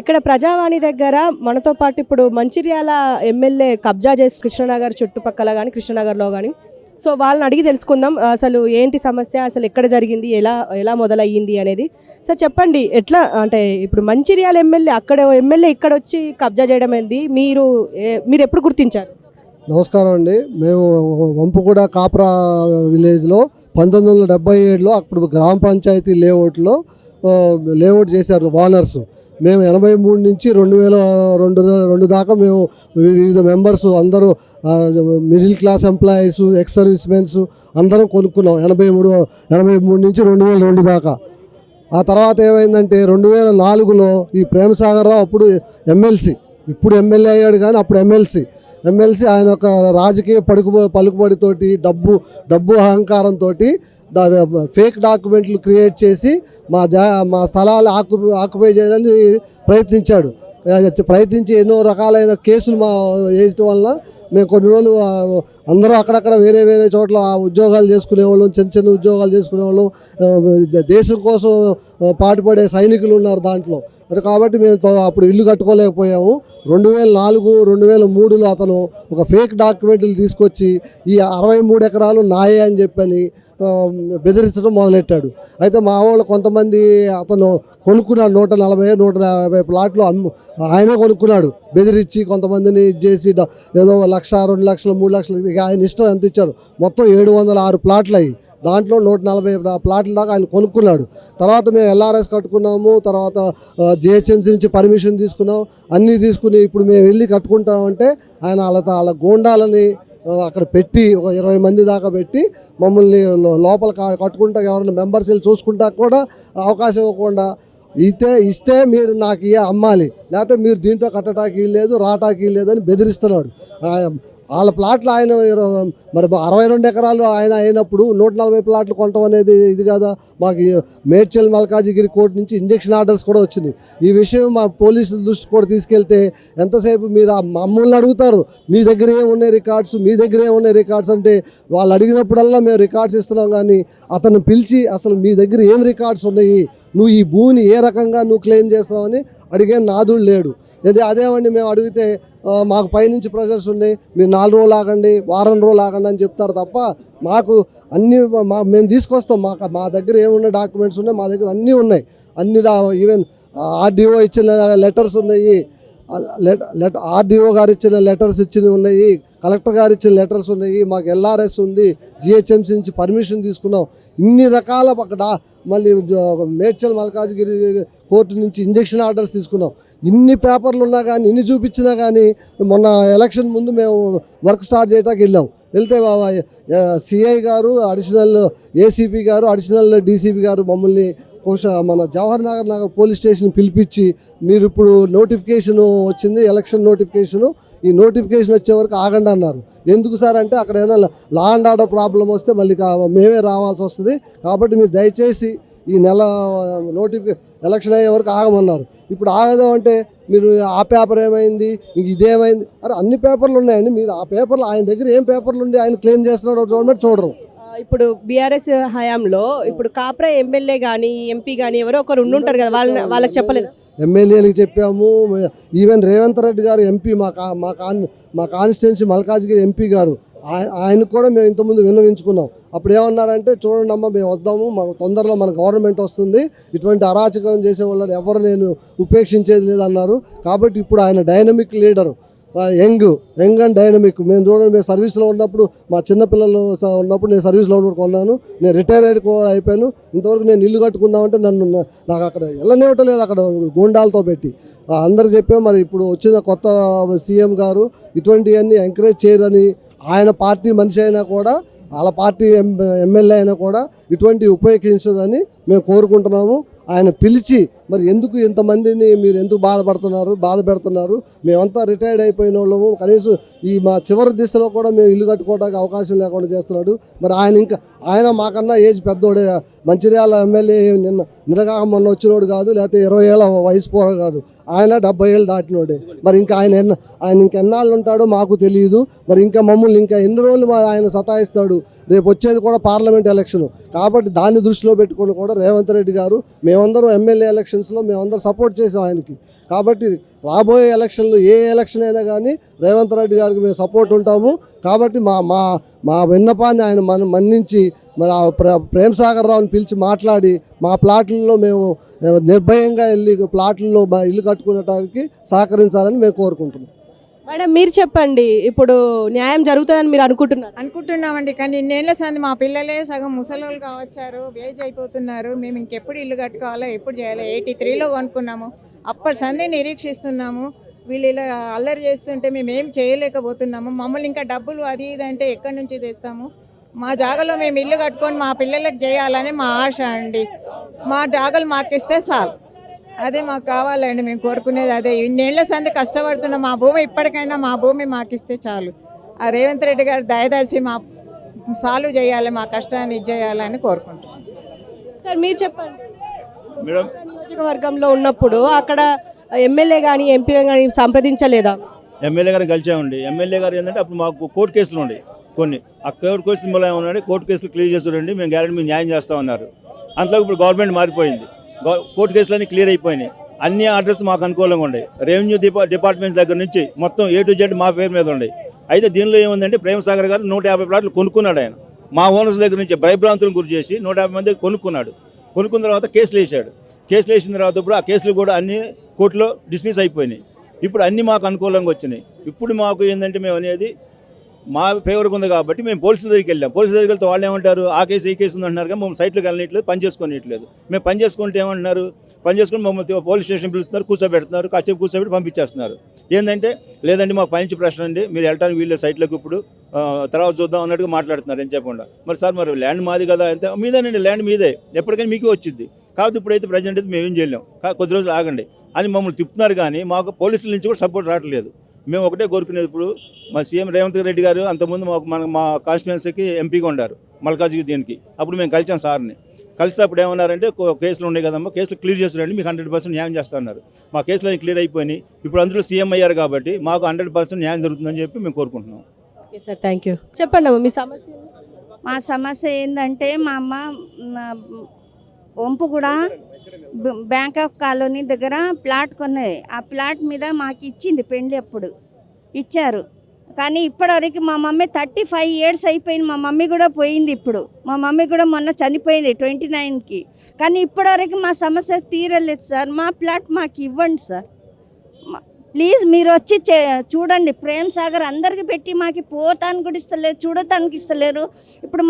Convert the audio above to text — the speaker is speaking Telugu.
ఇక్కడ ప్రజావాణి దగ్గర మనతో పాటు ఇప్పుడు మంచిర్యాల ఎమ్మెల్యే కబ్జా చేసి కృష్ణనగర్ చుట్టుపక్కల కానీ కృష్ణనగర్లో కానీ సో వాళ్ళని అడిగి తెలుసుకుందాం అసలు ఏంటి సమస్య అసలు ఎక్కడ జరిగింది ఎలా ఎలా మొదలయ్యింది అనేది. సార్ చెప్పండి ఎట్లా అంటే ఇప్పుడు మంచిర్యాల ఎమ్మెల్యే అక్కడ ఎమ్మెల్యే ఇక్కడ వచ్చి కబ్జా చేయడం ఏంది? మీరు మీరు ఎప్పుడు గుర్తించారు? నమస్కారం అండి. మేము వంపుగూడ కాప్రా విలేజ్లో పంతొమ్మిది వందల డెబ్బై ఏడులో అప్పుడు గ్రామ పంచాయతీ లేఅవుట్లో లేఅవుట్ చేశారు ఓనర్స్ మేము ఎనభై మూడు నుంచి రెండు వేల రెండు రెండు దాకా మేము వివిధ మెంబర్స్ అందరూ middle class employees ex service mens అందరం కొనుక్కున్నాం. ఎనభై మూడు ఎనభై మూడు నుంచి రెండు వేల రెండు దాకా. ఆ తర్వాత ఏమైందంటే రెండు వేల నాలుగులో ఈ ప్రేమసాగర్ రావు అప్పుడు ఎమ్మెల్సీ. ఇప్పుడు ఎమ్మెల్యే అయ్యాడు కానీ అప్పుడు ఎమ్మెల్సీ. ఎమ్మెల్సీ ఆయన ఒక రాజకీయ పలుకు పలుకుబడితోటి డబ్బు డబ్బు అహంకారంతో ఫేక్ డాక్యుమెంట్లు క్రియేట్ చేసి మా జా మా స్థలాలు ఆకు ఆక్యుపై చేయాలని ప్రయత్నించాడు. ప్రయత్నించి ఎన్నో రకాలైన కేసులు మా వేయటం వలన మేము కొన్ని రోజులు అందరూ అక్కడక్కడ వేరే వేరే చోట్ల ఉద్యోగాలు చేసుకునే వాళ్ళం చిన్న చిన్న ఉద్యోగాలు చేసుకునే వాళ్ళం దేశం కోసం పాటుపడే సైనికులు ఉన్నారు దాంట్లో. మరి కాబట్టి మేము తో- అప్పుడు ఇల్లు కట్టుకోలేకపోయాము. రెండు వేల నాలుగు రెండు వేల మూడులో అతను ఒక ఫేక్ డాక్యుమెంట్లు తీసుకొచ్చి ఈ అరవై మూడు ఎకరాలు నాయే అని చెప్పని బెదిరించడం మొదలెట్టాడు. అయితే మా వాళ్ళు కొంతమంది అతను కొనుక్కున్నాడు నూట నలభై నూట యాభై ప్లాట్లు అమ్ము ఆయనే కొనుక్కున్నాడు బెదిరించి కొంతమందిని ఇది చేసి ఏదో లక్ష రెండు లక్షలు మూడు లక్షలు ఇక ఆయన ఇష్టం ఎంత ఇచ్చారు మొత్తం ఏడు వందల ఆరు ప్లాట్లు అయ్యి దాంట్లో నూట నలభై ప్లాట్ల దాకా ఆయన కొనుక్కున్నాడు. తర్వాత మేము ఎల్ఆర్ఎస్ కట్టుకున్నాము తర్వాత జిహెచ్ఎంసీ నుంచి పర్మిషన్ తీసుకున్నాం అన్నీ తీసుకుని ఇప్పుడు మేము వెళ్ళి కట్టుకుంటామంటే ఆయన వాళ్ళ వాళ్ళ గోండాలని అక్కడ పెట్టి ఒక ఇరవై మంది దాకా పెట్టి మమ్మల్ని లోపల కా- కట్టుకుంటా ఎవరైనా మెంబర్స్ వెళ్ళి చూసుకుంటా కూడా అవకాశం ఇవ్వకుండా ఇస్తే ఇస్తే మీరు నాకు ఏ అమ్మాలి. లేకపోతే మీరు దీంట్లో కట్టడానికి లేదు రాటాకి లేదని బెదిరిస్తున్నాడు. వాళ్ళ ప్లాట్లు ఆయన మరి అరవై రెండు ఎకరాలు ఆయన అయినప్పుడు నూట నలభై ప్లాట్లు కొనటం అనేది ఇది కదా? మాకు మేడ్చల్ మల్కాజిగిరి కోర్టు నుంచి ఇంజక్షన్ ఆర్డర్స్ కూడా వచ్చింది ఈ విషయం మా పోలీసుల దృష్టి కూడా తీసుకెళ్తే ఎంతసేపు మీరు మమ్మల్ని అడుగుతారు? మీ దగ్గర ఏమున్నాయి రికార్డ్స్? మీ దగ్గర ఏమున్నాయి రికార్డ్స్ అంటే వాళ్ళు అడిగినప్పుడల్లా మేము రికార్డ్స్ ఇస్తున్నాం కానీ అతను పిలిచి అసలు మీ దగ్గర ఏం రికార్డ్స్ ఉన్నాయి? నువ్వు ఈ భూమిని ఏ రకంగా నువ్వు క్లెయిమ్ చేస్తావని అడిగే నాదుడు లేడు. ఇది అదేమండి మేము అడిగితే మాకు పైనుంచి ప్రెషర్స్ ఉన్నాయి. మీరు నాలుగు రోజులు ఆగండి వారం రోజులు ఆగండి అని చెప్తారు తప్ప మాకు అన్ని మా మేము తీసుకొస్తాం. మాకు మా దగ్గర ఏమున్నాయి డాక్యుమెంట్స్ ఉన్నాయి మా దగ్గర అన్నీ ఉన్నాయి. అన్ని ఈవెన్ ఆర్డీఓ ఇచ్చిన లెటర్స్ ఉన్నాయి. లెటర్ ఆర్డీఓ గారు ఇచ్చిన లెటర్స్ ఇచ్చినవి ఉన్నాయి. కలెక్టర్ గారు ఇచ్చిన లెటర్స్ ఉన్నాయి మాకు ఎల్ఆర్ఎస్ ఉంది జిహెచ్ఎంసీ నుంచి పర్మిషన్ తీసుకున్నాం. ఇన్ని రకాల అక్కడ మళ్ళీ మేడ్చల్ మల్కాజ్గిరి కోర్టు నుంచి ఇంజక్షన్ ఆర్డర్స్ తీసుకున్నాం. ఇన్ని పేపర్లు ఉన్నా కానీ ఇన్ని చూపించినా కానీ మొన్న ఎలక్షన్ ముందు మేము వర్క్ స్టార్ట్ చేయడానికి వెళ్ళాం. వెళ్తే సిఐ గారు అడిషనల్ ఏసీపీ గారు అడిషనల్ డీసీపీ గారు మమ్మల్ని మన జవహర్ నగర్ నగర్ పోలీస్ స్టేషన్ పిలిపించి మీరు ఇప్పుడు నోటిఫికేషన్ వచ్చింది ఎలక్షన్ నోటిఫికేషన్ ఈ నోటిఫికేషన్ వచ్చే వరకు ఆగండి అన్నారు. ఎందుకు సార్ అంటే అక్కడ ఏదైనా లా అండ్ ఆర్డర్ ప్రాబ్లం వస్తే మళ్ళీ మేమే రావాల్సి వస్తుంది. కాబట్టి మీరు దయచేసి ఈ నెల నోటిఫికే ఎలక్షన్ అయ్యే వరకు ఆగమన్నారు. ఇప్పుడు ఆగదాం అంటే మీరు ఆ పేపర్ ఏమైంది? ఇంక ఇదేమైంది? అరే అన్ని పేపర్లు ఉన్నాయండి. మీరు ఆ పేపర్లు ఆయన దగ్గర ఏం పేపర్లు ఉండి ఆయన క్లెయిమ్ చేస్తున్నాడో గవర్నమెంట్ చూడరు. ఇప్పుడు బీఆర్ఎస్ హయాంలో ఇప్పుడు కాప్రా ఎమ్మెల్యే కానీ ఎంపీ కానీ ఎవరో ఒకరు ఉండుంటారు కదా వాళ్ళని వాళ్ళకి చెప్పలేదు. ఎమ్మెల్యేలకు చెప్పాము. ఈవెన్ రేవంత్ రెడ్డి గారు ఎంపీ మా కా మా కాన్ మా కాన్స్టిట్యున్సీ మల్కాజ్గిరి ఎంపీ గారు ఆయ- ఆయనకు కూడా మేము ఇంతకుముందు విన్నవించుకున్నాం. అప్పుడు ఏమన్నారంటే చూడండి అమ్మా మేము వద్దాము మాకు తొందరలో మన గవర్నమెంట్ వస్తుంది. ఇటువంటి అరాచకం చేసే వాళ్ళని ఎవరు నేను ఉపేక్షించేది లేదన్నారు. కాబట్టి ఇప్పుడు ఆయన dynamic leader young young and dynamic. మేము చూడండి మేము సర్వీస్లో ఉన్నప్పుడు మా చిన్నపిల్లలు స- ఉన్నప్పుడు నేను సర్వీస్లో ఉన్నప్పుడు కొన్నాను. నేను రిటైర్ అయిపోయాను. ఇంతవరకు నేను ఇల్లు కట్టుకున్నామంటే నన్ను నాకు అక్కడ వెళ్ళనివ్వటం లేదు అక్కడ గుండాలతో పెట్టి. అందరు చెప్పాం మరి ఇప్పుడు వచ్చిన కొత్త సీఎం గారు ఇటువంటివన్నీ ఎంకరేజ్ చేయరని. ఆయన పార్టీ మనిషి అయినా కూడా వాళ్ళ పార్టీ ఎం ఎమ్మెల్యే అయినా కూడా ఇటువంటి ఉపయోగించదని మేము కోరుకుంటున్నాము. ఆయన పిలిచి మరి ఎందుకు ఇంతమందిని మీరు ఎందుకు బాధపడుతున్నారు? బాధ పెడుతున్నారు మేమంతా రిటైర్డ్ అయిపోయిన వాళ్ళము. కనీసం ఈ మా చివరి దిశలో కూడా మేము ఇల్లు కట్టుకోవడానికి అవకాశం లేకుండా చేస్తున్నాడు. మరి ఆయన ఇంకా ఆయన మాకన్నా ఏజ్ పెద్దోడే. మంచిర్యాల ఎమ్మెల్యే నిన్న నిన్నగాక మొన్న వచ్చినోడు కాదు లేకపోతే ఇరవై ఏళ్ళ వయసు పోరాడు కాదు ఆయన డెబ్బై ఏళ్ళు దాటినోడే. మరి ఇంకా ఆయన ఎన్న ఆయన ఇంకెన్నాళ్ళు ఉంటాడో మాకు తెలియదు. మరి ఇంకా మమ్మల్ని ఇంకా ఎన్ని రోజులు మా- ఆయన సతాయిస్తాడు? రేపు వచ్చేది కూడా పార్లమెంట్ ఎలక్షన్. కాబట్టి దాన్ని దృష్టిలో పెట్టుకొని కూడా రేవంత్ రెడ్డి గారు మేమందరం ఎమ్మెల్యే ఎలక్షన్స్లో మేమందరం సపోర్ట్ చేసాం ఆయనకి. కాబట్టి రాబోయే ఎలక్షన్లు ఏ ఎలక్షన్ అయినా కానీ రేవంత్ రెడ్డి గారికి మేము సపోర్ట్ ఉంటాము. కాబట్టి మా మా మా విన్నపాన్ని ఆయన మన మన్నించి మరి ప్రేమ్ సాగర్ రావుని పిలిచి మాట్లాడి మా ప్లాట్లలో మేము నిర్భయంగా వెళ్ళి ప్లాట్లలో మా ఇల్లు కట్టుకునేటానికి సహకరించాలని మేము కోరుకుంటున్నాం. మేడం మీరు చెప్పండి ఇప్పుడు న్యాయం జరుగుతుందని మీరు అనుకుంటున్నారు? అనుకుంటున్నామండి కానీ ఇన్నేళ్ళ సంది మా పిల్లలే సగం ముసలోళ్ళు వచ్చారు వేజ్ అయిపోతున్నారు మేము ఇంకెప్పుడు ఇల్లు కట్టుకోవాలో ఎప్పుడు చేయాలో ఎయిటీ త్రీలో కొనుక్కున్నాము. అప్పటి సందే నిరీక్షిస్తున్నాము వీళ్ళు ఇలా అల్లరి చేస్తుంటే మేము ఏం చేయలేకపోతున్నాము. మమ్మల్ని ఇంకా డబ్బులు అది ఇది అంటే ఎక్కడి నుంచి తెస్తాము? మా జాగలో మేము ఇల్లు కట్టుకొని మా పిల్లలకు చేయాలని మా ఆశ అండి. మా జాగలు మాకిస్తే చాలు. అదే మాకు కావాలండి మేము కోరుకునేది అదే. ఇన్నేళ్ళ సంది కష్టపడుతున్నాం మా భూమి ఇప్పటికైనా మా భూమి మాకిస్తే చాలు. ఆ రేవంత్ రెడ్డి గారు దయదాచి మా సాల్వ్ చేయాలి మా కష్టాన్ని ఇది చేయాలని కోరుకుంటున్నాం. సార్ మీరు చెప్పండి. మేడం. నియోజకవర్గంలో ఉన్నప్పుడు అక్కడ ఎమ్మెల్యే కానీ ఎంపీ కానీ సంప్రదించలేదా? ఎమ్మెల్యే గారిని కలిసామండి. ఎమ్మెల్యే గారు ఏంటంటే అప్పుడు మాకు కోర్టు కేసులు ఉండే కొన్ని. ఆ కోర్టు కేసులు మూలం ఏమన్నాడు కోర్టు కేసులు క్లియర్ చేస్తుండండి మేము గ్యారెంటీ మేము న్యాయం చేస్తామన్నారు. అంతలో ఇప్పుడు గవర్నమెంట్ మారిపోయింది. కోర్టు కేసులన్నీ క్లియర్ అయిపోయినాయి. అన్ని అడ్రస్ మాకు అనుకూలంగా ఉన్నాయి. రెవెన్యూ డిపా డిపార్ట్మెంట్స్ దగ్గర నుంచి మొత్తం ఏ టు జెడ్ మా పేరు మీద ఉన్నాయి. అయితే దీనిలో ఏముందంటే ప్రేమసాగర్ గారు నూట యాభై ప్లాట్లు కొనుక్కున్నాడు ఆయన. మా ఓనర్స్ దగ్గర నుంచి భయభ్రాంతులను గురి చేసి నూట యాభై మంది కొనుక్కున్నాడు. కొనుక్కున్న తర్వాత కేసులు వేసాడు కేసులు వేసిన తర్వాత ఇప్పుడు ఆ కేసులు కూడా అన్ని కోర్టులో డిస్మిస్ అయిపోయినాయి. ఇప్పుడు అన్ని మాకు అనుకూలంగా వచ్చినాయి. ఇప్పుడు మాకు ఏంటంటే మేము అనేది మా ఫేవర్గా ఉంది కాబట్టి మేము పోలీసుల దగ్గరికి వెళ్ళాం. పోలీసుల దగ్గరికి వెళ్తే వాళ్ళు ఏమంటారు ఆ కేసు ఈ కేసు ఉంది అంటున్నారు కానీ మేము సైట్లకు వెళ్ళట్లేదు పని చేసుకోనిట్లేదు మేము పని చేసుకుంటే ఏమంటున్నారు పని చేసుకుని మమ్మల్ని పోలీస్ స్టేషన్ పిలుస్తున్నారు కూర్చోబెడుతున్నారు కాసేపు కూర్చోబెట్టి పంపించేస్తున్నారు. ఏంటంటే లేదండి మాకు పనిచి ప్రశ్న అండి మీరు వెళ్ళడానికి వీళ్ళు సైట్లోకి ఇప్పుడు తర్వాత చూద్దాం అన్నట్టుగా మాట్లాడుతున్నారు ఏం చెప్పకుండా. మరి సార్ మరి ల్యాండ్ మాది కదా అంతే మీదేనండి ల్యాండ్ మీదే. ఎప్పటికైనా మీకే వచ్చింది కాబట్టి ఇప్పుడైతే ప్రజెంట్ అయితే మేము ఏం చేయలేం. కొద్ది రోజులు ఆగండి. అని మమ్మల్ని తిప్పుతున్నారు కానీ మాకు పోలీసుల నుంచి కూడా సపోర్ట్ రావట్లేదు. మేము ఒకటే కోరుకునేది ఇప్పుడు మా సీఎం రేవంత్ రెడ్డి గారు అంతకుముందు మాకు మన మా కాన్స్టిట్యున్సీకి ఎంపీగా ఉండారు మల్కాజ్గిరి దీనికి అప్పుడు మేము కలిసాం సార్ని. కలిసి అప్పుడు ఏమన్నారంటే కేసులు ఉన్నాయి కదమ్మా కేసులు క్లియర్ చేస్తారండి మీకు హండ్రెడ్ పర్సెంట్ న్యాయం చేస్తా అన్నారు. మా కేసులు క్లియర్ అయిపోయినాయి. ఇప్పుడు అందులో సీఎం అయ్యారు కాబట్టి మాకు హండ్రెడ్ పర్సెంట్ న్యాయం జరుగుతుందని చెప్పి మేము కోరుకుంటున్నాం. ఓకే సార్ థ్యాంక్ యూ చెప్పండి అమ్మ మీ సమస్య మా సమస్య ఏంటంటే మా అమ్మ వంపు కూడా బ్యాంక్ ఆఫ్ కాలనీ దగ్గర ప్లాట్ కొన్నది. ఆ ప్లాట్ మీద మాకు ఇచ్చింది పెండ్లి అప్పుడు. ఇచ్చారు. కానీ ఇప్పటివరకు మా మమ్మీ థర్టీ ఫైవ్ ఇయర్స్ అయిపోయింది. మా మమ్మీ కూడా పోయింది ఇప్పుడు. మా మమ్మీ కూడా మొన్న చనిపోయింది ట్వంటీ నైన్కి. కానీ ఇప్పటివరకు మా సమస్య తీరలేదు సార్. మా ప్లాట్ మాకు ఇవ్వండి సార్. ప్లీజ్ మీరు వచ్చి చే- చూడండి. ప్రేమ్ సాగర్ అందరికి పెట్టి మాకు పోతానికి కూడా ఇస్తలేరు చూడటానికి ఇస్తలేరు. ఇప్పుడు